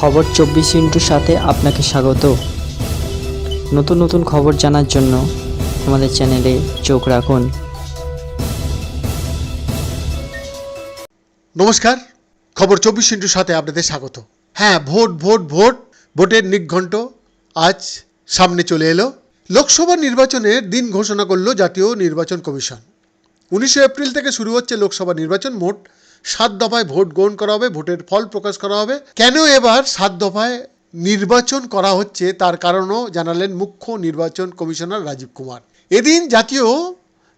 খবর চব্বিশ ইন্টুর সাথে আপনাকে স্বাগত। নতুন নতুন খবর জানার জন্য আমাদের চ্যানেলে চোখ রাখুন। নমস্কার, খবর চব্বিশ ইন্টুর সাথে আপনাদের স্বাগত। হ্যাঁ ভোট ভোট ভোট, ভোটের নিঘণ্ট আজ সামনে চলে এলো। লোকসভা নির্বাচনের দিন ঘোষণা করল জাতীয় নির্বাচন কমিশন। উনিশে এপ্রিল থেকে শুরু হচ্ছে লোকসভা নির্বাচন মোট সাত দফায় ভোট গ্রহণ করা হবে, ভোটের ফল প্রকাশ করা হবে। কেন এবার সাত দফায় নির্বাচন করা হচ্ছে? তার কারণও জানালেন মুখ্য নির্বাচন কমিশনার রাজীব কুমার। এদিন জাতীয়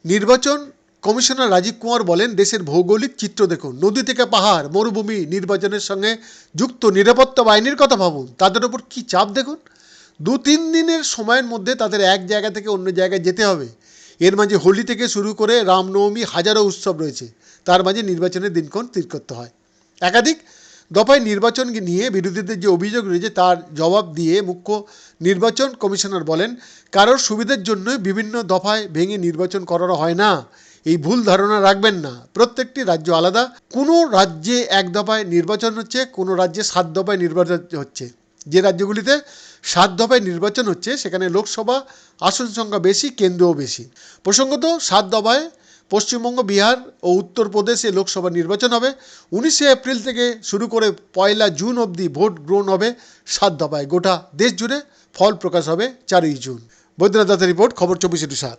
নির্বাচন কমিশনার রাজীব কুমার বলেন, দেশের ভৌগোলিক চিত্র দেখুন। নদী থেকে পাহাড়, মরুভূমি, নির্বাচনের সঙ্গে যুক্ত নিরাপত্তা বাহিনীর কথা ভাবুন। তাদের ওপর কী চাপ দেখুন? দু তিন দিনের সময়ের মধ্যে তাদের এক জায়গা থেকে অন্য জায়গায় যেতে হবে। এর মাঝে হোলি থেকে শুরু করে রামনবমী হাজারো উৎসব রয়েছে। তার মাঝে নির্বাচনের দিনক্ষণ স্থির করতে হয়। একাধিক দফায় নির্বাচন নিয়ে বিরোধীদের যে অভিযোগ রয়েছে তার জবাব দিয়ে মুখ্য নির্বাচন কমিশনার বলেন, কারোর সুবিধার জন্য বিভিন্ন দফায় ভেঙে নির্বাচন করানো হয় না। এই ভুল ধারণা রাখবেন না। প্রত্যেকটি রাজ্য আলাদা। কোনো রাজ্যে এক দফায় নির্বাচন হচ্ছে, কোনো রাজ্যে সাত দফায় নির্বাচন হচ্ছে। যে রাজ্যগুলিতে সাত দফায় নির্বাচন হচ্ছে, সেখানে লোকসভা আসন সংখ্যা বেশি, কেন্দ্রও বেশি। প্রসঙ্গত, সাত দফায় পশ্চিমবঙ্গ, বিহার ও উত্তরপ্রদেশে লোকসভা নির্বাচন হবে। উনিশে এপ্রিল থেকে শুরু করে পয়লা জুন অবধি ভোট গ্রহণ হবে সাত দফায়। গোটা দেশ জুড়ে ফল প্রকাশ হবে চারই জুন। বৈদ্যনাথ দাসের রিপোর্ট, খবর চব্বিশে টু সাত